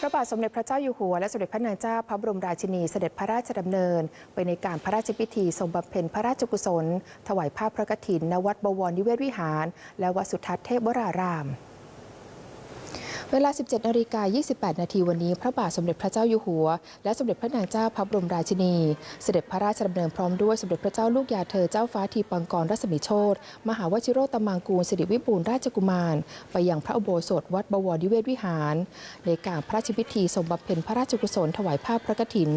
พระบาทสมเด็จพระเจ้าอยู่หัวและสมเด็จพระนางเจ้าพระบรมราชินีเสด็จพระราชดำเนิน ไปในการพระราชพิธีทรงบำเพ็ญพระราชกุศล ถวายผ้าพระกฐินณวัดบวรนิเวศวิหาร และวัดสุทัศน์เทพวราราม เวลา 17นาฬิกา28 นาทีวันนี้ พระบาทสมเด็จพระเจ้าอยู่หัว และสมเด็จพระนางเจ้าพระบรมราชินี เสด็จพระราชดำเนินพร้อมด้วยสมเด็จพระเจ้าลูกยาเธอเจ้าฟ้าทีปังกรรัศมีโชตมหาวชิโรตมังกูลสิริวิบูลราชกุมาร ไปยังพระอุโบสถวัดบวรนิเวศวิหาร ในการพระราชพิธีทรงบำเพ็ญพระราชกุศลถวายผ้าพพระกฐิน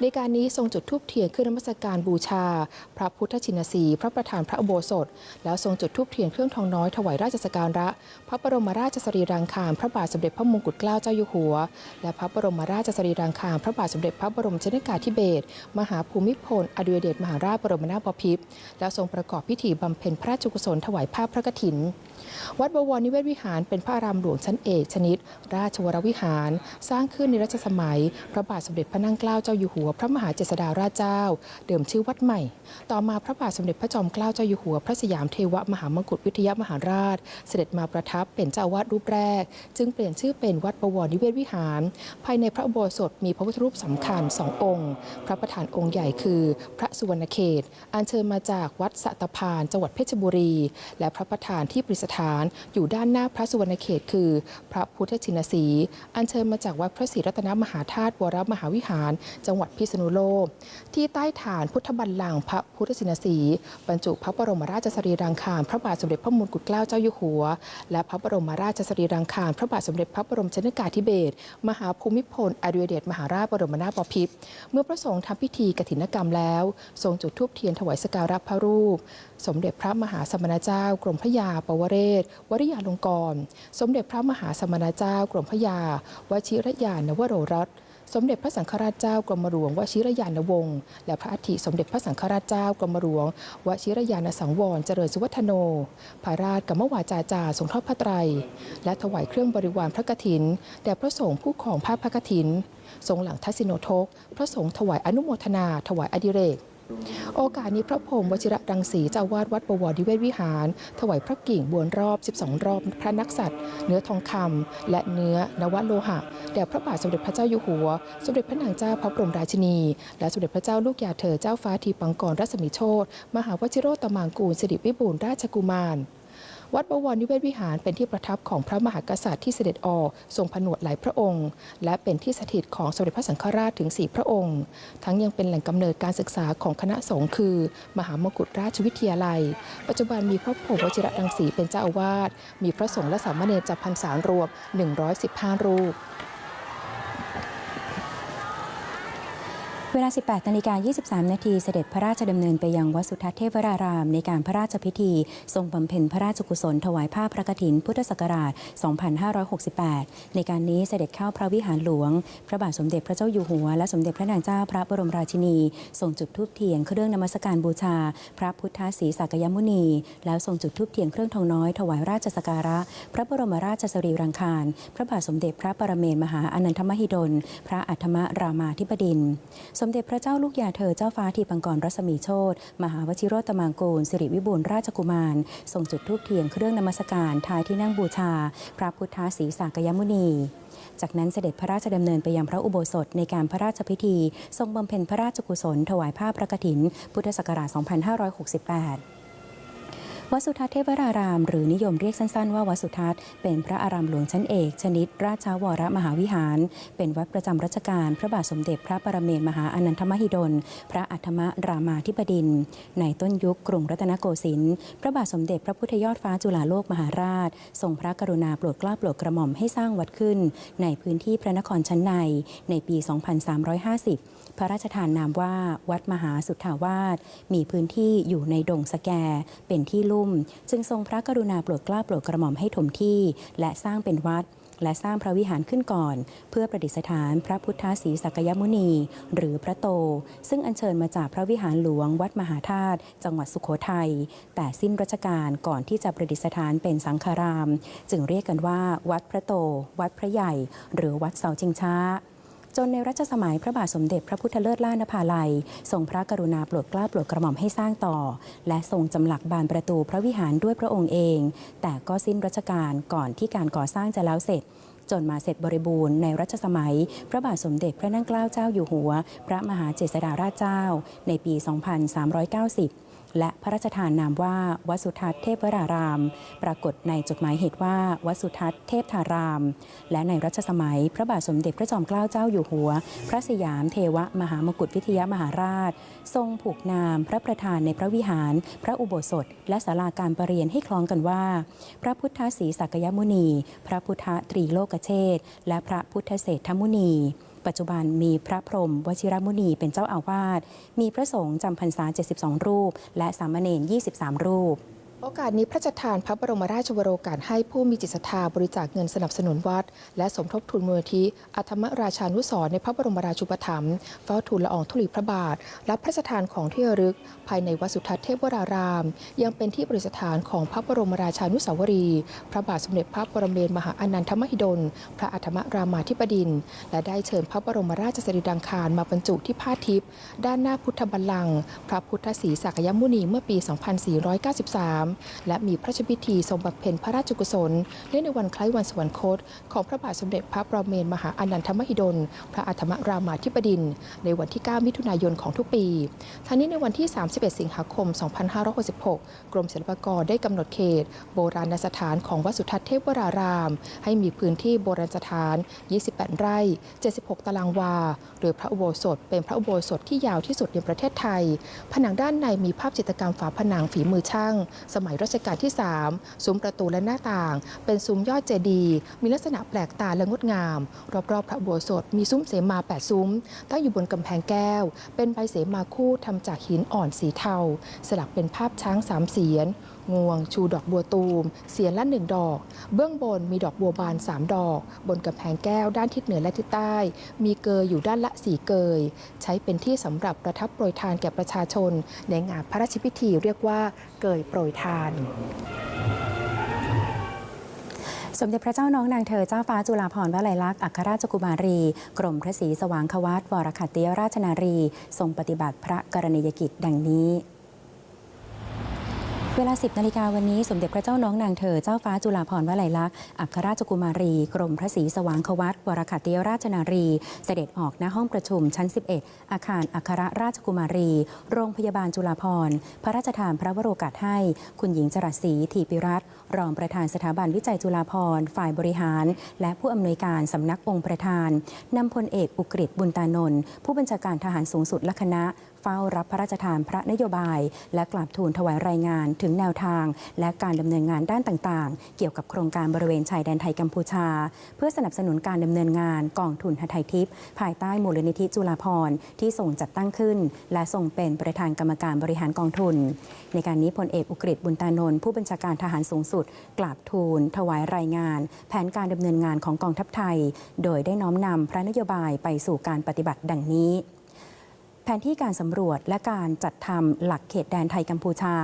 ในการนี้ทรงจุดธูปเทียนขึ้นนมัสการบูชา พระพุทธชินสีพระประธานพระอุโบสถ แล้วทรงจุดธูปเทียนเครื่องทองน้อยถวายราชสการะ พระบรมราชสรีรางคารพระบาทสมเด็จพระมงกุฎเกล้าเจ้าอยู่หัว และพระบรมราชสรีรังคารพระบาทสมเด็จพระบรมชนกาธิเบศรมหาภูมิพลอดุลยเดชมหาราชบรมนาถบพิตรแล้วทรงประกอบพิธีบำเพ็ญพระราชกุศลถวายภาพพระกฐิน วัดบวรนิเวศวิหารเป็นพระอารามหลวงชั้นเอกชนิด ราชวรวิหาร สร้างขึ้นในรัชสมัย พระบาทสมเด็จพระนั่งเกล้าเจ้าอยู่หัวพระมหาเจษฎาราชเจ้า เดิมชื่อวัดใหม่ ต่อมาพระบาทสมเด็จพระจอมเกล้าเจ้าอยู่หัว พระสยามเทวมหามงกุฎวิทยามหาราช เสด็จมาประทับเป็นเจ้าวาดรูปแรก จึงเปลี่ยนชื่อเป็นวัดบวรนิเวศวิหาร ภายในพระอุโบสถมีพระพุทธรูปสำคัญสององค์ พระประธานองค์ใหญ่คือ พระสุวรรณเขต อัญเชิญมาจากวัดสะตะพานจังหวัดเพชรบุรี และพระประธานที่ประดิษฐานอยู่ด้านหน้าพระสุวรรณเขตคือ พระพุทธชินสี อัญเชิญมาจากวัดพระศรีรัตนมหาธาตุวรมหาวิหาร จังหวัดพิษณุโลก ที่ใต้ฐานพุทธบัลลังก์พระพุทธชินสี บรรจุพระบรมราชสรีรางคารพระบาทสมเด็จพระมงกุฎเกล้าเจ้าอยู่หัว และพระบรมราชสรีรางคารพระบาทสมเด็จพระบรมชนกาธิเบศรมหาภูมิพลอดุลยเดชมหาราชบรมนาถบพิตรเมื่อพระสงฆ์ทำพิธีกฐินกรรมแล้ว ทรงจุดธูปเทียนถวายสการะพระรูป สมเด็จพระมหาสมณเจ้ากรมพระยาปวเรศวริยาลงกรณ์สมเด็จพระมหาสมณเจ้ากรมพระยาวชิรยานวโรรสสมเด็จพระสังฆราชเจ้ากรมหลวงวชิรยานวงศ์และพระอัฐิสมเด็จพระสังฆราชเจ้ากรมหลวงวชิรยานสังวรเจริญสุวัฒโน พระราชกมมวาจาจาทรงทอดพระไตร และถวายเครื่องบริวารพระกฐินแด่พระสงฆ์ผู้ของผ้าพระกฐิน ทรงหลังทัศสิโนทก พระสงฆ์ถวายอนุโมทนา ถวายอดิเรก โอกาสนี้พระพรมวชิระดังสีเจ้าวาดวัดบวรนิเวศวิหาร ถวายพระกิ่งบวนรอบ 12 รอบพระนักษัตริย์ เนื้อทองคำและเนื้อนวโลหะแด่พระบาทสมเด็จพระเจ้าอยู่หัว สมเด็จพระนางเจ้าพระบรมราชินี และสมเด็จพระเจ้าลูกยาเธอเจ้าฟ้าทีปังกรรัศมีโชตมหาวชิโรตมังกูลสิริวิบูลราชกุมาร วัดบวรนิเวศวิหารเป็นที่ประทับของพระมหากษัตริย์ที่เสด็จออกทรงผนวดหลายพระองค์ และเป็นที่สถิตของสมเด็จพระสังฆราชถึง 4 พระองค์ ทั้งยังเป็นแหล่งกำเนิดการศึกษาของคณะสงฆ์คือ มหามกุฏราชวิทยาลัย ปัจจุบันมีพระพรหมวชิระดังสีเป็นเจ้าอาวาสมีพระสงฆ์และสามเณรจับพรรษารวม 115 รูป เวลา 18นาฬิกา23 นาทีเสด็จพระราชดำเนินไปยังวัดสุทัศน์เทพวราราม ในการพระราชพิธี ทรงบำเพ็ญพระราชกุศลถวายผ้าพระกฐินพุทธศักราช 2568 ในการนี้เสด็จเข้าพระวิหารหลวง พระบาทสมเด็จพระเจ้าอยู่หัว และสมเด็จพระนางเจ้าพระบรมราชินี ทรงจุดธูปเทียนเครื่องนมัสการบูชา พระพุทธศรีสักยมุนี แล้วทรงจุดธูปเทียนเครื่องทองน้อยถวายราชสักการะ พระบรมราชสรีรังคาร พระบาทสมเด็จพระปรเมนมหาอนันทมหิดล พระอัฏฐมรามาธิบดินทร์มเด็จพระเจ้าลูกยาเธอเจ้าฟ้าทีปังกรรัศมีโชตมหาวชิโรตมังกูลสิริวิบูลราชกุมาร ทรงจุดธูปเทียนเครื่องนมัสการท้ายที่นั่งบูชา พระพุทธศรีสากยมุนี จากนั้นเสด็จพระราชดำเนินไปยังพระอุโบสถในการพระราชพิธี ทรงบำเพ็ญพระราชกุศล ถวายผ้าพระกฐิน พุทธศักราช 2568 วัดสุทัศน์เทพวราราม หรือนิยมเรียกสั้นๆ ว่าวัดสุทัศน์เป็นพระอารามหลวงชั้นเอก ชนิด ราชาวรมหาวิหาร เป็นวัดประจำรัชกาลพระบาทสมเด็จพระปรเมนมหาอนันทมหิดล พระอัฏมรามาธิบดิน ในต้นยุคกรุงรัตนโกสินทร์พระบาทสมเด็จพระพุทธยอดฟ้าจุฬาโลกมหาราช ทรงพระกรุณาโปรดเกล้าโปรดกระหม่อมให้สร้างวัดขึ้น ในพื้นที่พระนครชั้นในในปี 2350 พระราชทานนามว่าวัดมหาสุทธาวาสมีพื้นที่อยู่ในดงสแก เป็นที่ลุ่ม จึงทรงพระกรุณาโปรดเกล้าโปรดกระหม่อมให้ถมที่ และสร้างเป็นวัดและสร้างพระวิหารขึ้นก่อน เพื่อประดิษฐานพระพุทธศรีสักยมุนี หรือพระโต ซึ่งอัญเชิญมาจากพระวิหารหลวงวัดมหาธาตุจังหวัดสุโขทัยแต่สิ้นรัชกาลก่อนที่จะประดิษฐานเป็นสังฆาราม จึงเรียกกันว่า วัดพระโต วัดพระใหญ่ หรือวัดเสาชิงช้า จนในรัชสมัยพระบาทสมเด็จพระพุทธเลิศล่านภาลัย ทรงพระกรุณาโปรดเกล้าโปรดกระหม่อมให้สร้างต่อ และทรงจำหลักบานประตูพระวิหารด้วยพระองค์เอง แต่ก็สิ้นรัชกาลก่อนที่การก่อสร้างจะแล้วเสร็จจนมาเสร็จบริบูรณ์ในรัชสมัย พระบาทสมเด็จพระนั่งเกล้าเจ้าอยู่หัว พระมหาเจษฎาราชเจ้า ในปี 2390 และพระราชทานนามว่าวัสุทัศน์เทพวราราม ปรากฏในจดหมายเหตุว่าวัสุทัศน์เทพธาราม และในรัชสมัย พระบาทสมเด็จพระจอมเกล้าเจ้าอยู่หัว พระสยามเทวมหามกุฏวิทยามหาราช ทรงผูกนามพระประธานในพระวิหาร พระอุโบสถ และศาลาการประเรียนให้คล้องกันว่า พระพุทธศรีสักยมุนี พระพุทธตรีโลกเชษและพระพุทธเศรษฐมุนี ปัจจุบันมีพระพรหมวชิรมุนีเป็นเจ้าอาวาส มีพระสงฆ์จำพรรษา 72 รูป และสามเณร 23 รูป โอกาสนี้พระราชทานพระบรมราชวโรกาสให้ผู้มีจิตศรัทธาบริจาคเงินสนับสนุนวัด และสมทบทุนมูลนิธิอัธมราชานุสรในพระบรมราชูปถัมภ์เฝ้าทูลละอองธุลีพระบาท รับพระราชทานของที่ระลึก ภายในวัดสุทัศน์เทพวราราม ยังเป็นที่ประดิษฐานของพระบรมราชานุสาวรีย์พระบาทสมเด็จพระปรเมนมหาอนันทมหิดล พระอัฐมรามาธิบดิน และได้เชิญพระบรมราชสรีรังคารมาบรรจุที่ผ้าทิพย์ด้านหน้าพุทธบัลลังก์พระพุทธศรีสักยมุนีเมื่อปี 2493และมีพระราชพิธีทรงบำเพ็ญพระราชกุศลเนื่องในวันคล้ายวันสวรรคต ของพระบาทสมเด็จพระปรเมนมหาอนันทมหิดล พระอัฐมรามาธิบดิน ในวันที่ 9 มิถุนายนของทุกปีทั้งนี้ในวันที่ 31 สิงหาคม 2566 กรมศิลปากรได้กำหนดเขต โบราณสถานของวัดสุทัศน์เทพวราราม ให้มีพื้นที่โบราณสถาน 28 ไร่ 76 ตารางวา โดยพระอุโบสถเป็นพระอุโบสถที่ยาวที่สุดในประเทศไทย ผนังด้านในมีภาพจิตรกรรมฝาผนังฝีมือช่างสมัยรัชกาลที่ 3 ซุ้มประตูและหน้าต่าง เป็นซุ้มยอดเจดีย์มีลักษณะแปลกตาและงดงาม รอบๆพระอุโบสถมีซุ้มเสมา 8 ซุ้ม ตั้งอยู่บนกำแพงแก้ว เป็นใบเสมาคู่ทำจากหินอ่อนสีเทา สลักเป็นภาพช้างสามเสียน งวง ชูดอกบัวตูม เสียนละหนึ่งดอก เบื้องบนมีดอกบัวบานสามดอก บนกำแพงแก้วด้านทิศเหนือและทิศใต้ มีเกยอยู่ด้านละสี่เกย ใช้เป็นที่สำหรับประทับโปรยทานแก่ประชาชน ในงานพระราชพิธีเรียกว่าเกยโปรยทานสมเด็จพระเจ้าน้องนางเธอเจ้าฟ้าจุฬาภรณ์วลัยลักษณ์อัครราชกุมารี กรมพระศรีสว่างควัตวรคัตติยราชนารี ทรงปฏิบัติพระกรณียกิจดังนี้ เวลา 10 นาฬิกาวันนี้ สมเด็จพระเจ้าน้องนางเธอ เจ้าฟ้าจุฬาภรณ์วลัยลักษณ์ อัครราชกุมารี กรมพระศรีสว่างควัตวรคัตติยราชนารี เสด็จออกณห้องประชุมชั้น 11 อาคารอัครราชกุมารี โรงพยาบาลจุฬาภรณ์ พระราชทานพระวโรกาสให้ คุณหญิงจรัสศรีธีปิรัตรองประธานสถาบันวิจัยจุฬาภรณ์ฝ่ายบริหาร และผู้อำนวยการสำนักองค์ประธานนำพลเอกอุกฤษบุญตานนท์ผู้บัญชาการทหารสูงสุดและคณะ เฝ้ารับพระราชทานพระนโยบาย และกราบทูลถวายรายงานถึงแนวทาง และการดำเนินงานด้านต่างๆ เกี่ยวกับโครงการบริเวณชายแดนไทยกัมพูชา เพื่อสนับสนุนการดำเนินงานกองทุนหทัยทิพย์ภายใต้มูลนิธิจุฬาภรณ์ที่ส่งจัดตั้งขึ้น และส่งเป็นประธานกรรมการบริหารกองทุน ในการนี้พลเอกอุกฤษบุญตานนท์ผู้บัญชาการทหารสูงสุด กราบทูลถวายรายงาน แผนการดำเนินงานของกองทัพไทย โดยได้น้อมนำพระนโยบายไปสู่การปฏิบัติดังนี้ แผนที่การสำรวจและการจัดทำหลักเขตแดนไทยกัมพูชา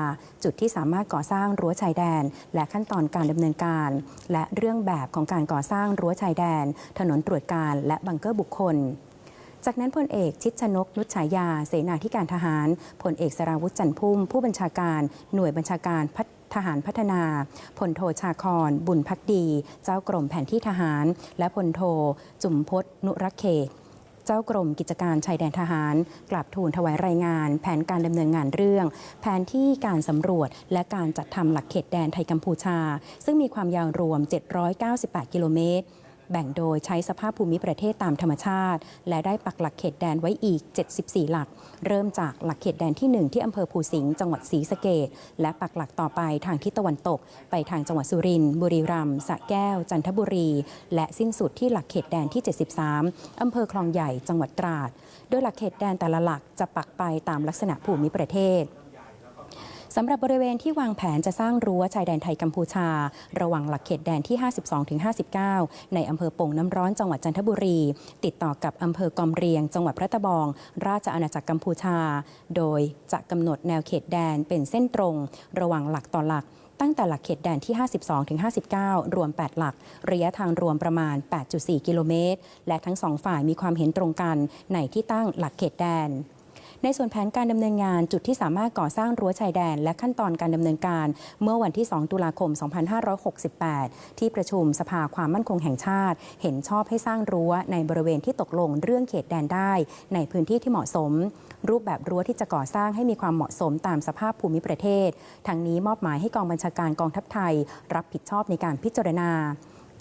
จุดที่สามารถก่อสร้างรั้วชายแดน และขั้นตอนการดำเนินการ และเรื่องแบบของการก่อสร้างรั้วชายแดน ถนนตรวจการและบังเกอร์บุคคลจากนั้นพลเอกชิดชนกนุชฉายา เสนาธิการทหารพลเอกสราวุธจันพุ่ม ผู้บัญชาการหน่วยบัญชาการทหารพัฒนาพลโทชาคอนบุญพักดี เจ้ากรมแผนที่ทหาร และพลโท จุมพศนุรักเขต จ้ากรมกิจการชายแดนทหาร กลับทูลถวายรายงาน แผนการดำเนินงานเรื่อง แผนที่การสำรวจ และการจัดทำหลักเขตแดนไทยกัมพูชา ซึ่งมีความยาวรวม 798 กิโลเมตร แบ่งโดยใช้สภาพภูมิประเทศตามธรรมชาติ และได้ปักหลักเขตแดนไว้อีก 74 หลัก เริ่มจากหลักเขตแดนที่ 1 ที่อำเภอภูสิงห์จังหวัดศรีสะเกดและปักหลักต่อไปทางทิศตะวันตก ไปทางจังหวัดสุรินทร์บุรีรัมย์สระแก้ว จันทบุรี และสิ้นสุดที่หลักเขตแดนที่ 73 อำเภอคลองใหญ่จังหวัดตราด โดยหลักเขตแดนแต่ละหลักจะปักไปตามลักษณะภูมิประเทศ สำหรับบริเวณที่วางแผนจะสร้างรั้วชายแดนไทยกัมพูชา ระหว่างหลักเขตแดนที่ 52-59 ในอำเภอป่งน้ำร้อนจังหวัดจันทบุรี ติดต่อกับอำเภอกอมเรียง จังหวัดพระตะบอง ราชอาณาจักรกัมพูชา โดยจะกำหนดแนวเขตแดนเป็นเส้นตรง ระหว่างหลักต่อหลักตั้งแต่หลักเขตแดนที่ 52-59 รวม 8 หลัก ระยะทางรวมประมาณ 8.4 กิโลเมตร และทั้งสองฝ่ายมีความเห็นตรงกันในที่ตั้งหลักเขตแดน ในส่วนแผนการดำเนินงานจุดที่สามารถก่อสร้างรั้วชายแดน และขั้นตอนการดำเนินการ เมื่อวันที่ 2 ตุลาคม 2568 ที่ประชุมสภาความมั่นคงแห่งชาติ เห็นชอบให้สร้างรั้วในบริเวณที่ตกลงเรื่องเขตแดนได้ ในพื้นที่ที่เหมาะสม รูปแบบรั้วที่จะก่อสร้างให้มีความเหมาะสมตามสภาพภูมิประเทศ ทั้งนี้มอบหมายให้กองบัญชาการกองทัพไทย รับผิดชอบในการพิจารณา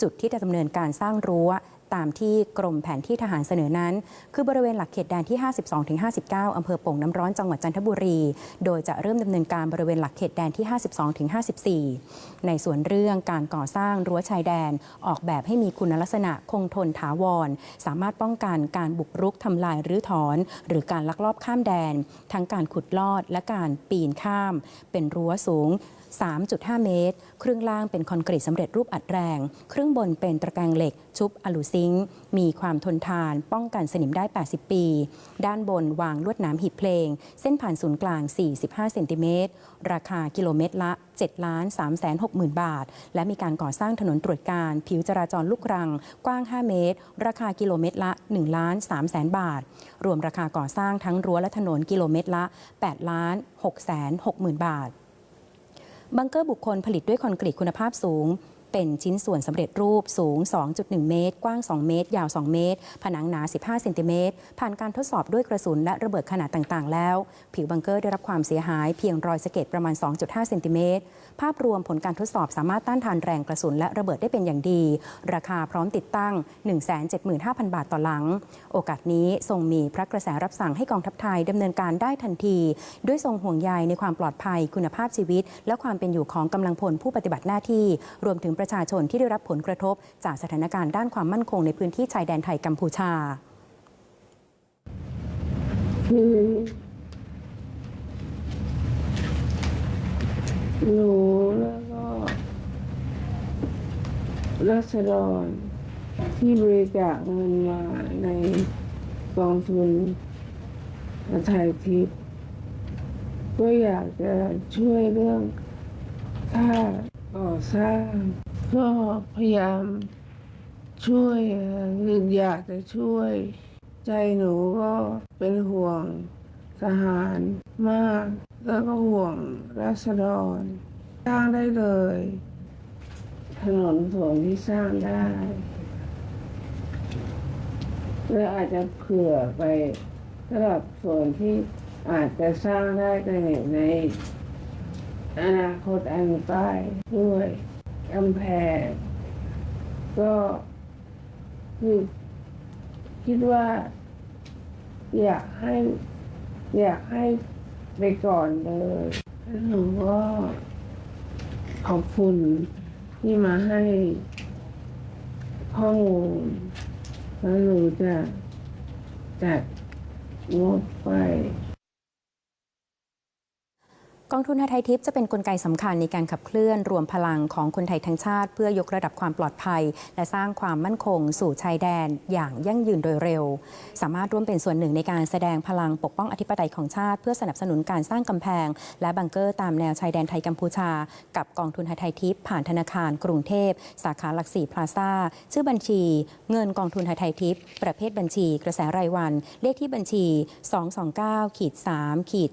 จุดที่จะดำเนินการสร้างรั้วตามที่กรมแผนที่ทหารเสนอนั้น คือบริเวณหลักเขตแดนที่ 52-59 อำเภอโป่งน้ำร้อนจังหวัดจันทบุรี โดยจะเริ่มดำเนินการบริเวณหลักเขตแดนที่ 52-54 ในส่วนเรื่องการก่อสร้างรั้วชายแดน ออกแบบให้มีคุณลักษณะคงทนถาวร สามารถป้องกันการบุกรุกทำลายหรือถอน หรือการลักลอบข้ามแดน ทั้งการขุดลอดและการปีนข้าม เป็นรั้วสูง 3.5 เมตร ครึ่งล่างเป็นคอนกรีตสำเร็จรูปอัดแรง ครึ่งบนเป็นตะแกรงเหล็ก ชุบอลูซิงมีความทนทาน ป้องกันสนิมได้ 80 ปี ด้านบนวางลวดหนามหีบเพลง เส้นผ่านศูนย์กลาง 45 เซนติเมตร ราคากิโลเมตรละ 7 ล้าน3 6 0 0 0 0บาท และมีการก่อสร้างถนนตรวจการผิวจราจรลูกรัง กว้าง 5 เมตร ราคากิโลเมตรละ1ล้าน3แสนบาท รวมราคาก่อสร้างทั้งรั้วและถนนกิโลเมตรละ8ล้าน6แสน6หมื่นบาท บังเกอร์บุคคลผลิตด้วยคอนกรีตคุณภาพสูง เป็นชิ้นส่วนสำเร็จรูปสูง 2.1 เมตร กว้าง 2 เมตร ยาว 2 เมตร ผนังหนา 15 เซนติเมตร ผ่านการทดสอบด้วยกระสุนและระเบิดขนาดต่างๆ แล้ว ผิวบังเกอร์ได้รับความเสียหายเพียงรอยสะเก็ดประมาณ 2.5 เซนติเมตร ภาพรวมผลการทดสอบสามารถต้านทานแรงกระสุนและระเบิดได้เป็นอย่างดี ราคาพร้อมติดตั้ง 175,000 บาทต่อหลัง โอกาสนี้ทรงมีพระกระแสรับสั่งให้กองทัพไทยดำเนินการได้ทันที ด้วยทรงห่วงใยในความปลอดภัย คุณภาพชีวิต และความเป็นอยู่ของกำลังพลผู้ปฏิบัติหน้าที่ รวมถึงประชาชนที่ได้รับผลกระทบ จากสถานการณ์ด้านความมั่นคงในพื้นที่ชายแดนไทยกัมพูชาหนูแล้วก็รัษฎรที่บริจาคเงินมาในกองทุนไทยทิพย์ก็อยากจะช่วยเรื่องค่าก่อสร้าง ก็พยายามช่วยอยากจะช่วย ใจหนูก็เป็นห่วงทหารมาก แล้วก็ห่วงรัษฎรสร้างได้เลย ถนนส่วนที่สร้างได้และอาจจะเผื่อไปสำหรับส่วนที่อาจจะสร้างได้ในในอนาคตอันใกล้ด้วย กำแพง ก็คือคิดว่า อยากให้ อยากให้ไปก่อนเลยหนูก็ขอบคุณที่มาให้ข้อมูลแล้วหนูจะจัดงบไป กองทุนไทยทิพย์จะเป็นนกลไกสำคัญในการขับเคลื่อนรวมพลังของคนไทยทั้งชาติ เพื่อยกระดับความปลอดภัย และสร้างความมั่นคง สู่ชายแดน อย่างยั่งยืนโดยเร็ว สามารถร่วมเป็นส่วนหนึ่งในการแสดงพลังปกป้องอธิปไตยของชาติ เพื่อสนับสนุนการสร้างกำแพง และบังเกอร์ตามแนวชายแดนไทยกัมพูชา กับกองทุนไทยทิพย์ผ่านธนาคาร กรุงเทพ สาขาหลักสี่พลาซ่าชื่อบัญชี เงินกองทุนไทยทิพย์ประเภทบัญชี กระแสรายวัน เลขที่บัญชี 229ขีด3ขีด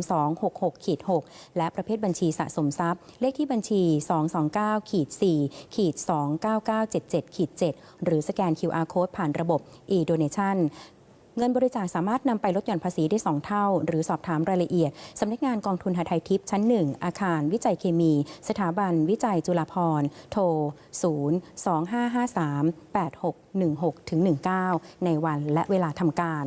03266ขีด6และประเภทบัญชีสะสมทรัพย์ เลขที่บัญชี 229ขีด4ขีด29977ขีด7หรือสแกน QR Code ผ่านระบบ e-donation เงินบริจาคสามารถนำไปลดหย่อนภาษีได้ 2 เท่า หรือสอบถามรายละเอียด สำนักงานกองทุนหาไทยทิพย์ชั้น 1 อาคาร วิจัยเคมี สถาบัน วิจัยจุฬาภรณ์ โทร 0 2 5 5 3 8 6 1 6ถึง19 ในวันและเวลาทำการ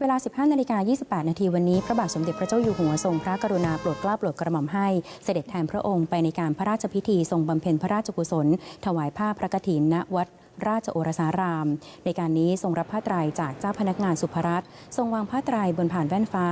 เวลา 15นาฬิกา28 นาทีวันนี้ พระบาทสมเด็จพระเจ้าอยู่หัวทรงพระกรุณาโปรดเกล้าโปรดกระหม่อมให้ เสด็จแทนพระองค์ไปในการพระราชพิธีทรงบำเพ็ญพระราชกุศล ถวายผ้าพระกฐินณวัดราชโอรสาราม ในการนี้ทรงรับผ้าไตรจากเจ้าพนักงานสุภรัตน์ทรงวางผ้าไตรบนผ่านแว่นฟ้า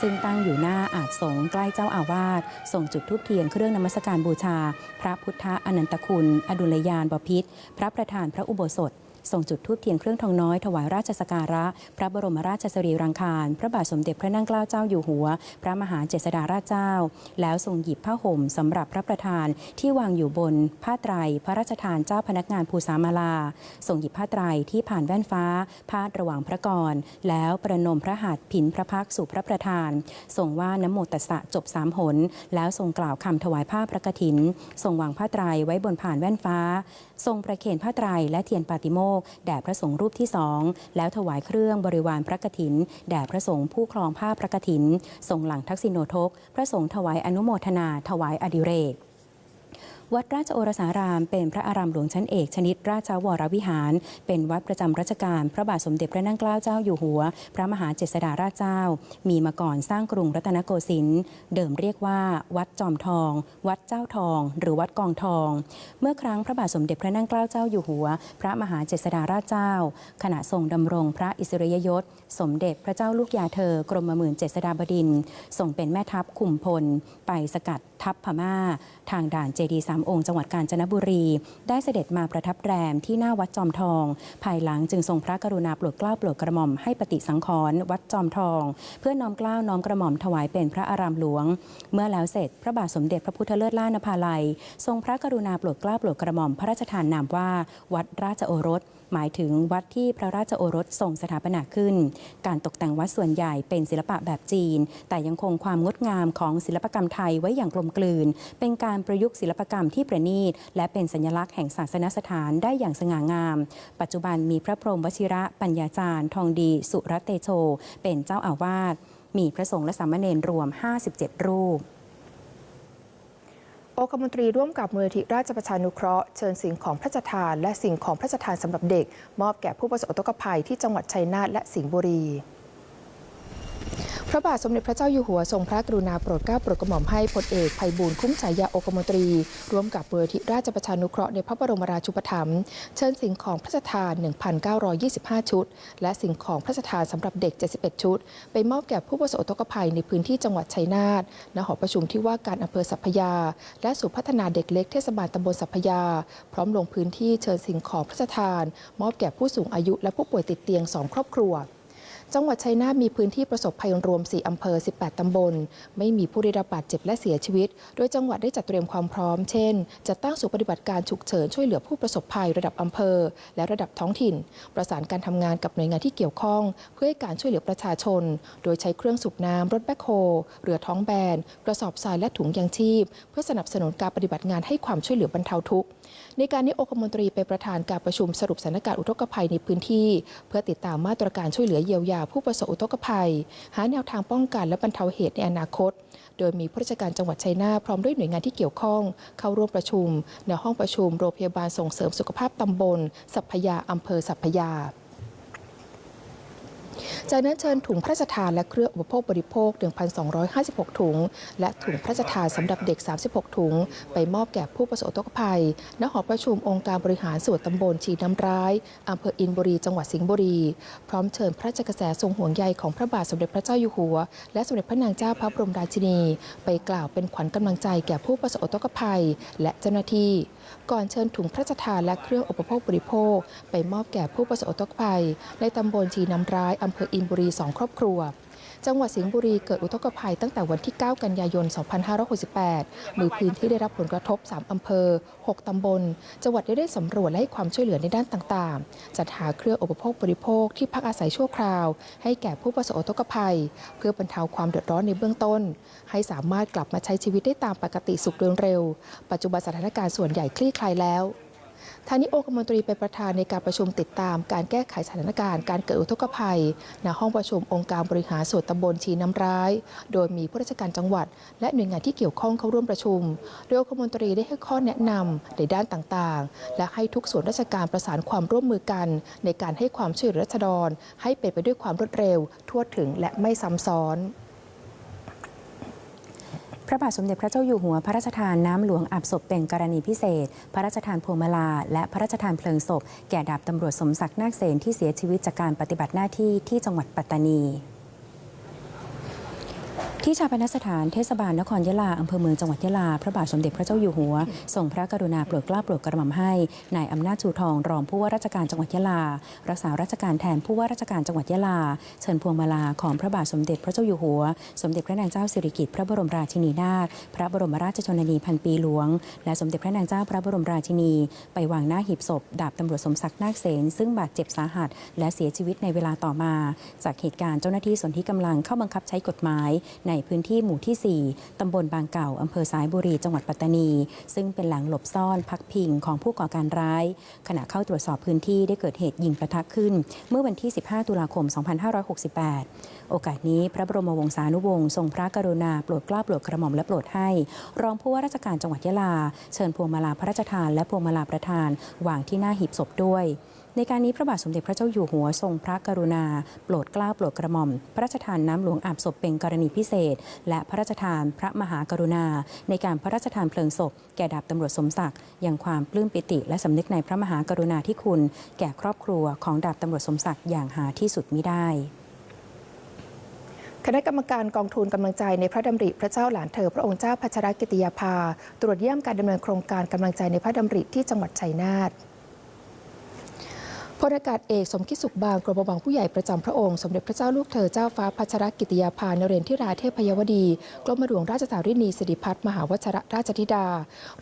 ซึ่งตั้งอยู่หน้าอาจสงใกล้เจ้าอาวาสส่งจุดทูบเทียนเครื่องนมัสการบูชา พระพุทธอนันตคุณ อดุลยานบพิษพระประธานพระอุโบสถ ส่งจุดทูบเทียนเครื่องทองน้อยถวายราชสการะ พระบรมราชสรีรังคาร พระบาทสมเด็จพระนั่งเกล้าเจ้าอยู่หัว พระมหาเจษฎาราชเจ้า แล้วทรงหยิบผ้าห่มสำหรับพระประธานที่วางอยู่บนผ้าไตร พระราชทานเจ้าพนักงานภูสามาลาทรงหยิบผ้าไตรที่ผ่านแว่นฟ้า พาดระหว่างพระกร แล้วประนมพระหัตถ์ผินพระพักสู่พระประธานทรงว่าน้ำโมตัสสะจบสามหน แล้วทรงกล่าวคำถวายผ้าพระกฐินทรงวางผ้าไตรไว้บนผ่านแว่นฟ้า ทรงประเคนผ้าไตรและเทียนปาติโมกแด่พระสงฆ์รูปที่สองแล้วถวายเครื่องบริวารพระกฐิน แด่พระสงฆ์ผู้ครองผ้าพระกฐินทรงหลังทักษิโนทก พระสงฆ์ถวายอนุโมทนา ถวายอดิเรก วัดราชโอรสาราม เป็นพระอารามหลวงชั้นเอกชนิดราชวรวิหาร เป็นวัดประจำรัชกาลพระบาทสมเด็จพระนั่งเกล้าเจ้าอยู่หัว พระมหาเจษฎาราชเจ้า มีมาก่อนสร้างกรุงรัตนโกสินทร์เดิมเรียกว่า วัดจอมทอง วัดเจ้าทอง หรือวัดกองทอง เมื่อครั้งพระบาทสมเด็จพระนั่งเกล้าเจ้าอยู่หัว พระมหาเจษฎาราชเจ้า ขณะทรงดำรงพระอิสริยยศ สมเด็จพระเจ้าลูกยาเธอกรมหมื่นเจษฎาบดินทร์ทรงเป็นแม่ทัพคุมพลไปสกัดทัพพม่า ทางด่านเจดีสามองค์จังหวัดกาญจนบุรี ได้เสด็จมาประทับแรมที่หน้าวัดจอมทอง ภายหลังจึงทรงพระกรุณาโปรดเกล้าโปรดกระหม่อมให้ปฏิสังขรณ์วัดจอมทอง เพื่อน้อมเกล้าน้อมกระหม่อมถวายเป็นพระอารามหลวง เมื่อแล้วเสร็จพระบาทสมเด็จพระพุทธเลิศล่านภาลัย ทรงพระกรุณาโปรดเกล้าโปรดกระหม่อมพระราชทานนามว่า วัดราชโอรส หมายถึงวัดที่พระราชโอรสทรงสถาปนาขึ้น การตกแต่งวัดส่วนใหญ่เป็นศิลปะแบบจีน แต่ยังคงความงดงามของศิลปกรรมไทยไว้อย่างกลมกลืน เป็นการประยุกต์ศิลปกรรมที่ประณีต และเป็นสัญลักษณ์แห่งศาสนสถานได้อย่างสง่างาม ปัจจุบันมีพระพรหมวชิระปัญญาจารย์ ทองดี สุรเตโช เป็นเจ้าอาวาสมีพระสงฆ์และสามเณรรวม 57 รูป องคมนตรีร่วมกับมูลนิธิราชประชานุเคราะห์เชิญสิ่งของพระราชทานและสิ่งของพระราชทานสำหรับเด็ก มอบแก่ผู้ประสบอุทกภัยที่จังหวัดชัยนาทและสิงห์บุรี พระบาทสมเด็จพระเจ้าอยู่หัวทรงพระกรุณาโปรดเกล้าโปรดกระหม่อมให้พลเอกภัยบูลคุ้มฉายาองคมนตรี ร่วมกับมูลนิธิราชประชานุเคราะห์ในพระบรมราชูปถัมภ์เชิญสิ่งของพระราชทาน 1,925 ชุด และสิ่งของพระราชทานสำหรับเด็ก 71 ชุด ไปมอบแก่ผู้ประสบอุทกภัยในพื้นที่จังหวัดชัยนาทณหอประชุมที่ว่าการอำเภอสัพยา และศูนย์พัฒนาเด็กเล็กเทศบาลตำบลสัพพยา พร้อมลงพื้นที่เชิญสิ่งของพระราชทาน มอบแก่ผู้สูงอายุและผู้ป่วยติดเตียงสองครอบครัว จังหวัดชัยนาทมีพื้นที่ประสบภัยรวม 4 อำเภอ 18 ตำบล ไม่มีผู้ได้รับบาดเจ็บและเสียชีวิต โดยจังหวัดได้จัดเตรียมความพร้อม เช่นจัดตั้งศูนย์ปฏิบัติการฉุกเฉินช่วยเหลือผู้ประสบภัยระดับอำเภอ และระดับท้องถิ่น ประสานการทำงานกับหน่วยงานที่เกี่ยวข้อง เพื่อให้การช่วยเหลือประชาชน โดยใช้เครื่องสูบน้ำรถแบคโฮเรือท้องแบน กระสอบทรายและถุงยางชีพ เพื่อสนับสนุนการปฏิบัติงานให้ความช่วยเหลือบรรเทาทุกข์ในการนี้องคมนตรีไปประธานการประชุมสรุปสถานการณ์อุทกภัยในพื้นที่ เพื่อติดตามมาตรการช่วยเหลือเยียวยาผู้ประสบอุทกภัย หาแนวทางป้องกันและบรรเทาเหตุในอนาคต โดยมีผู้ราชการจังหวัดชัยนาทพร้อมด้วยหน่วยงานที่เกี่ยวข้อง เข้าร่วมประชุมในห้องประชุมโรงพยาบาลส่งเสริมสุขภาพตำบลสัพพยาอำเภอสัพพยา จากนั้นเชิญถุงพระราชทานและเครื่องอุปโภคบริโภค 1,256 ถุง และถุงพระราชทานสำหรับเด็ก 36 ถุง ไปมอบแก่ผู้ประสบอุทกภัย ณ หอประชุมองค์การบริหารส่วนตำบลชีน้ำร้ายอำเภออินบุรี จังหวัดสิงห์บุรี พร้อมเชิญพระราชกระแสทรงห่วงใยของพระบาทสมเด็จพระเจ้าอยู่หัว และสมเด็จพระนางเจ้าพระบรมราชินี ไปกล่าวเป็นขวัญกำลังใจแก่ผู้ประสบอุทกภัย และเจ้าหน้าที่ ก่อนเชิญถุงพระราชทานและเครื่องอุปโภคบริโภค ไปมอบแก่ผู้ประสบอุทกภัย ในตำบลชีน้ำร้ายอำเภออินบุรีสองครอบครัว จังหวัดสิงห์บุรีเกิดอุทกภัยตั้งแต่วันที่ 9 กันยายน 2568 มีพื้นที่ได้รับผลกระทบ 3 อำเภอ 6 ตำบล จังหวัดได้ได้สำรวจและให้ความช่วยเหลือในด้านต่างๆ จัดหาเครื่องอุปโภคบริโภคที่พักอาศัยชั่วคราว ให้แก่ผู้ประสบอุทกภัย เพื่อบรรเทาความเดือดร้อนในเบื้องต้น ให้สามารถกลับมาใช้ชีวิตได้ตามปกติสุขเร็วๆปัจจุบันสถานการณ์ส่วนใหญ่คลี่คลายแล้ว ทางนี้องคมนตรีเป็นประธานในการประชุมติดตาม การแก้ไขสถานการณ์การเกิดอุทกภัยณห้องประชุมองค์การบริหารส่วนตำบลชีน้ำร้าย โดยมีผู้ราชการจังหวัด และหน่วยงานที่เกี่ยวข้องเข้าร่วมประชุม โดยองคมนตรีได้ให้ข้อแนะนำในด้านต่างๆ และให้ทุกส่วนราชการประสานความร่วมมือกัน ในการให้ความช่วยเหลือรัษฎรให้เป็นไปด้วยความรวดเร็ว ทั่วถึงและไม่ซ้ำซ้อน พระบาทสมเด็จพระเจ้าอยู่หัวพระราชทานน้ำหลวงอาบศพเป็นกรณีพิเศษ พระราชทานพวงมาลา และพระราชทานเพลิงศพ แก่ดาบตำรวจสมศักดิ์นาคเสนที่เสียชีวิตจากการปฏิบัติหน้าที่ที่จังหวัดปัตตานี ที่ชาปนสถานเทศบาลนครยะลาอำเภอเมืองจังหวัดยะลา พระบาทสมเด็จพระเจ้าอยู่หัวทรงพระกรุณาโปรดเกล้าโปรดกระหม่อมให้นายอำนาจชูทองรองผู้ว่าราชการจังหวัดยะลา รักษาราชการแทนผู้ว่าราชการจังหวัดยะลา เชิญพวงมาลาของพระบาทสมเด็จพระเจ้าอยู่หัว สมเด็จพระนางเจ้าสิริกิติ์พระบรมราชินีนาถพระบรมราชชนนีพันปีหลวง และสมเด็จพระนางเจ้าพระบรมราชินี ไปวางหน้าหีบศพ ดาบตำรวจสมศักดิ์นาคเสนซึ่งบาดเจ็บสาหัส และเสียชีวิตในเวลาต่อมา จากเหตุการณ์เจ้าหน้าที่ส่วนที่กำลังเข้าบังคับใช้กฎหมายในพื้นที่หมู่ที่ 4ตำบลบางเก่าอำเภอสายบุรี จังหวัดปัตตานี ซึ่งเป็นหล่งหลบซ่อนพักพิงของผู้ก่อการร้าย ขณะเข้าตรวจสอบพื้นที่ได้เกิดเหตุยิงประทะขึ้น เมื่อวันที่ 15 ตุลาคม 2568 โอกาสนี้พระบรมวงศานุวงศ์ทรงพระกรุณาโปรดเกล้าโปรดกระหม่อมและโปรดให้ รองผู้ว่าราชการจังหวัดยะลา เชิญพวงมาลาพระราชทานและพวงมาลาประทานวางที่หน้าหีบศพด้วย ในการนี้พระบาทสมเด็จพระเจ้าอยู่หัวทรงพระกรุณา โปรดเกล้าโปรดกระหม่อม พระราชทานน้ำหลวงอาบศพเป็นกรณีพิเศษ และพระราชทานพระมหากรุณา ในการพระราชทานเพลิงศพ แก่ดาบตำรวจสมศักดิ์อย่างความปลื้มปิติ และสำนึกในพระมหากรุณาธิคุณ แก่ครอบครัวของดาบตำรวจสมศักดิ์อย่างหาที่สุดมิได้คณะกรรมการกองทุนกำลังใจในพระดำริพระเจ้าหลานเธอพระองค์เจ้าพัชรกิติยาภา ตรวจเยี่ยมการดำเนินโครงการกำลังใจในพระดำริที่จังหวัดชัยนาท พลอากาศเอกสมคิดสุขบางกรมบังผู้ใหญ่ประจำพระองค์สมเด็จพระเจ้าลูกเธอเจ้าฟ้าพัชรกิติยาภานเรนทิราเทพยวดีกรมหลวงราชสารินีสิริพัฒน์มหาวชรราชธิดา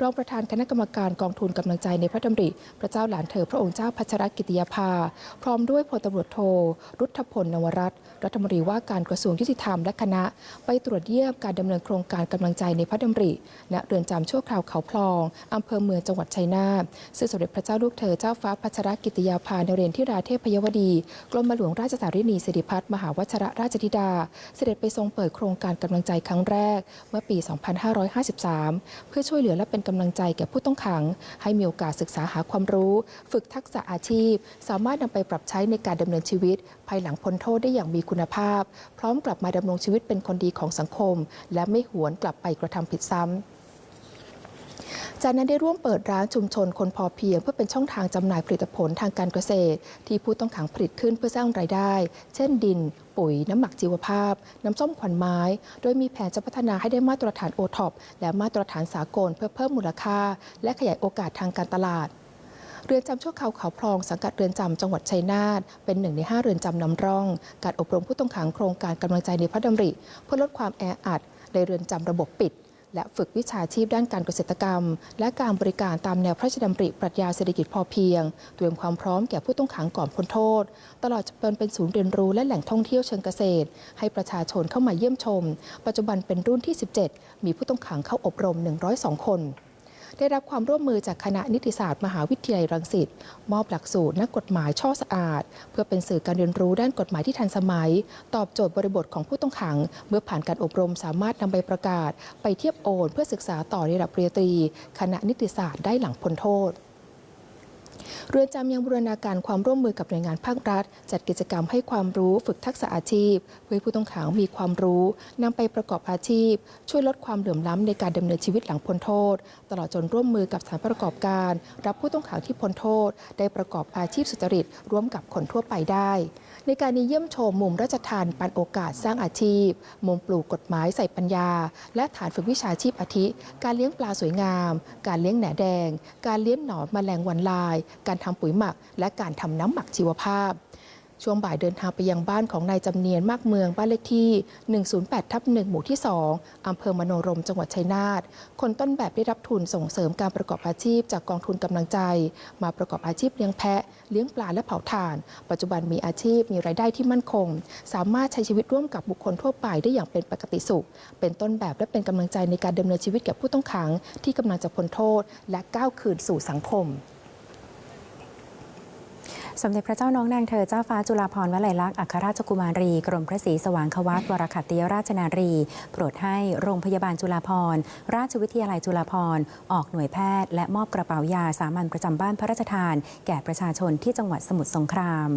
รองประธานคณะกรรมการกองทุนกำลังใจในพระดำริ พระเจ้าหลานเธอพระองค์เจ้าพัชรกิติยาภา พร้อมด้วยพลตำรวจโทรุทธพลนวรัตน์ รัฐมนตรีว่าการกระทรวงยุติธรรมและคณะ ไปตรวจเยี่ยมการดำเนินโครงการกำลังใจในพระดำริณเรือนจำชั่วคราวเขาพลองอำเภอเมืองจังหวัดชัยนาทซึ่งสมเด็จพระเจ้าลูกเธอเจ้าฟ้าพัชรกิติยาภานเรนทิราเทพยวดี กรมหลวงราชสารินีสิริพัฒน์มหาวชรราชธิดา เสด็จไปทรงเปิดโครงการกำลังใจครั้งแรก เมื่อปี 2553 เพื่อช่วยเหลือและเป็นกำลังใจแก่ผู้ต้องขัง ให้มีโอกาสศึกษาหาความรู้ ฝึกทักษะอาชีพ สามารถนำไปปรับใช้ในการดำเนินชีวิต ภายหลังพ้นโทษได้อย่างมีคุณคุณภาพ พร้อมกลับมาดำรงชีวิตเป็นคนดีของสังคม และไม่หวนกลับไปกระทำผิดซ้ำจากนั้นได้ร่วมเปิดร้านชุมชนคนพอเพียง เพื่อเป็นช่องทางจำหน่ายผลิตผลทางการเกษตร ที่ผู้ต้องขังผลิตขึ้นเพื่อสร้างรายได้ เช่นดิน ปุ๋ย น้ำหมักชีวภาพ น้ำส้มขวัญไม้ โดยมีแผนจะพัฒนาให้ได้มาตรฐานโอท็อปและมาตรฐานสากลเพื่อเพิ่มมูลค่า และขยายโอกาสทางการตลาด เรือนจำชั่วคราวเขาพลองสังกัดเรือนจำจังหวัดชัยนาทเป็นหนึ่งในห้าเรือนจำนำร่อง การอบรมผู้ต้องขังโครงการกำลังใจในพระดำริ เพื่อลดความแออัด ในเรือนจำระบบปิด และฝึกวิชาชีพด้านการเกษตรกรรม และการบริการตามแนวพระราชดำริปรัชญาเศรษฐกิจพอเพียง เตรียมความพร้อมแก่ผู้ต้องขังก่อนพ้นโทษ ตลอดจนเป็นศูนย์เรียนรู้และแหล่งท่องเที่ยวเชิงเกษตร ให้ประชาชนเข้ามาเยี่ยมชม ปัจจุบันเป็นรุ่นที่ 17 มีผู้ต้องขังเข้าอบรม 102 คน ได้รับความร่วมมือจากคณะนิติศาสตร์มหาวิทยาลัยรังสิตมอบหลักสูตรนักกฎหมายช่อสะอาด เพื่อเป็นสื่อการเรียนรู้ด้านกฎหมายที่ทันสมัย ตอบโจทย์บริบทของผู้ต้องขัง เมื่อผ่านการอบรมสามารถนำใบประกาศ ไปเทียบโอน เพื่อศึกษาต่อระดับปริญญาตรี คณะนิติศาสตร์ได้หลังพ้นโทษ เรือนจำยังบูรณาการความร่วมมือกับหน่วยงานภาครัฐ จัดกิจกรรมให้ความรู้ฝึกทักษะอาชีพ เพื่อผู้ต้องขังมีความรู้นำไปประกอบอาชีพ ช่วยลดความเหลื่อมล้ำในการดำเนินชีวิตหลังพ้นโทษ ตลอดจนร่วมมือกับสถานประกอบการ รับผู้ต้องขังที่พ้นโทษ ได้ประกอบอาชีพสุจริตร่วมกับคนทั่วไปได้ ในการนี้เยี่ยมชมมุมราชทานปันโอกาสสร้างอาชีพ มุมปลูกกฎหมายใส่ปัญญา และฐานฝึกวิชาชีพอาทิ การเลี้ยงปลาสวยงาม การเลี้ยงแหนแดง การเลี้ยงหนอนแมลงวันลาย การทำปุ๋ยหมัก และการทำน้ำหมักชีวภาพ ช่วงบ่ายเดินทางไปยังบ้านของนายจำเนียนมากเมืองบ้านเลขที่ 108 ทับ1หมู่ที่ 2 อำเภอมโนรมจังหวัดชัยนาท คนต้นแบบได้รับทุนส่งเสริมการประกอบอาชีพจากกองทุนกำลังใจ มาประกอบอาชีพเลี้ยงแพะ เลี้ยงปลาและเผาถ่าน ปัจจุบันมีอาชีพมีรายได้ที่มั่นคง สามารถใช้ชีวิตร่วมกับบุคคลทั่วไปได้อย่างเป็นปกติสุข เป็นต้นแบบและเป็นกำลังใจในการดำเนินชีวิตแก่ผู้ต้องขัง ที่กำลังจะพ้นโทษ และก้าวคืนสู่สังคม สมเด็จพระเจ้าน้องนางเธอเจ้าฟ้าจุฬาภรณ์วลัยลักษณ์อัครราชกุมารี กรมพระศรีสว่างควัตวรคัตติยราชนารี โปรดให้โรงพยาบาลจุฬาภรณ์ราชวิทยาลัยจุฬาภรณ์ออกหน่วยแพทย์ และมอบกระเป๋ายาสามัญประจำบ้านพระราชทาน แก่ประชาชนที่จังหวัดสมุทรสงคราม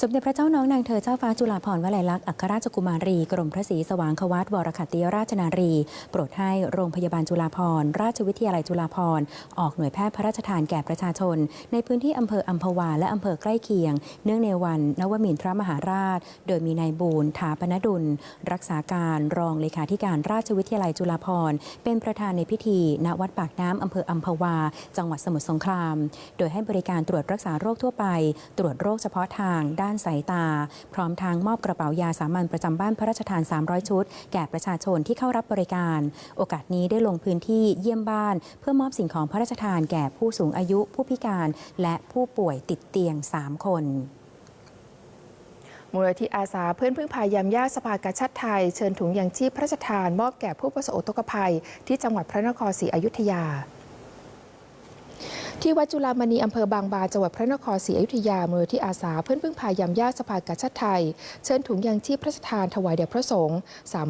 สมเด็จพระเจ้าน้องนางเธอเจ้าฟ้าจุฬาภรณ์วลัยลักษณ์อัครราชกุมารี กรมพระศรีสว่างควัตวรคัตติยราชนารี โปรดให้โรงพยาบาลจุฬาภรณ์ราชวิทยาลัยจุฬาภรณ์ออกหน่วยแพทย์พระราชทานแก่ประชาชน ในพื้นที่อำเภออัมพวาและอำเภอใกล้เคียง เนื่องในวันนวมินทรมหาราช โดยมีนายบูรถาปนดุล รักษาการรองเลขาธิการราชวิทยาลัยจุฬาภรณ์เป็นประธานในพิธี ณวัดปากน้ำอำเภออัมพวา จังหวัดสมุทรสงคราม โดยให้บริการตรวจรักษาโรคทั่วไป ตรวจโรคเฉพาะทางด้านสายตา พร้อมทางมอบกระเป๋ายาสามัญประจำบ้านพระราชทาน 300 ชุด แก่ประชาชนที่เข้ารับบริการ โอกาสนี้ได้ลงพื้นที่เยี่ยมบ้าน เพื่อมอบสิ่งของพระราชทานแก่ผู้สูงอายุ ผู้พิการ และผู้ป่วยติดเตียง 3 คนมูลนิธิอาสาเพื่อนพึ่งพายามย่าสภากาชาติไทย เชิญถุงยางชีพพระราชทาน มอบแก่ผู้ประสบอุทกภัย ที่จังหวัดพระนครศรีอยุธยา ที่วัดจุฬามณีอำเภอบางบานจังหวัดพระนครศรีอยุธยามูลนิธิอาสาเพื่อนพึ่งพายามย่าสภากาชาติไทย เชิญถุงยางชีพพระราชทานถวายแด่พระสงฆ์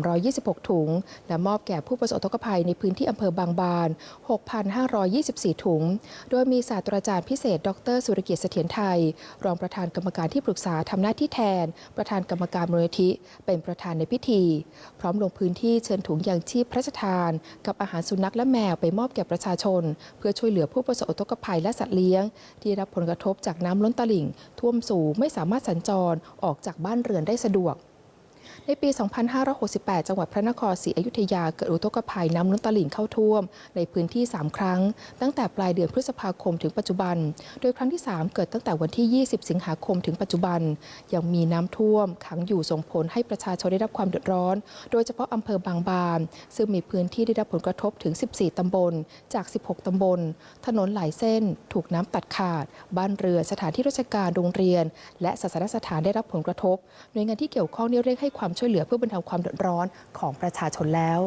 326 ถุง และมอบแก่ผู้ประสบอุทกภัยในพื้นที่อำเภอบางบาน 6,524 ถุง โดยมีศาสตราจารย์พิเศษ ดร สุรเกียรติเสถียรไทย รองประธานกรรมการที่ปรึกษาทำหน้าที่แทน ประธานกรรมการมูลนิธิ เป็นประธานในพิธี พร้อมลงพื้นที่เชิญถุงยางชีพพระราชทาน กับอาหารสุนัขและแมวไปมอบแก่ประชาชน เพื่อช่วยเหลือผู้ประสบอุทกภัยและสัตว์เลี้ยง ที่ได้รับผลกระทบจากน้ำล้นตลิ่ง ท่วมสูงไม่สามารถสัญจรออกจากบ้านเรือนได้สะดวก ในปี 2568 จังหวัดพระนครศรีอยุธยาเกิดอุทกภัยน้ำล้นตลิ่งเข้าท่วม ในพื้นที่ 3 ครั้ง ตั้งแต่ปลายเดือนพฤษภาคมถึงปัจจุบัน โดยครั้งที่ 3 เกิดตั้งแต่วันที่ 20 สิงหาคมถึงปัจจุบัน ยังมีน้ำท่วมขังอยู่ส่งผลให้ประชาชนได้รับความเดือดร้อน โดยเฉพาะอำเภอบางบาน ซึ่งมีพื้นที่ได้รับผลกระทบถึง 14 ตำบล จาก 16 ตำบล ถนนหลายเส้น ถูกน้ำตัดขาด บ้านเรือสถานที่ราชการโรงเรียน และศาสนสถานได้รับผลกระทบ หน่วยงานที่เกี่ยวข้องเร่งให้ความช่วยเหลือเพื่อบรรเทาความเดือดร้อนของประชาชนแล้ว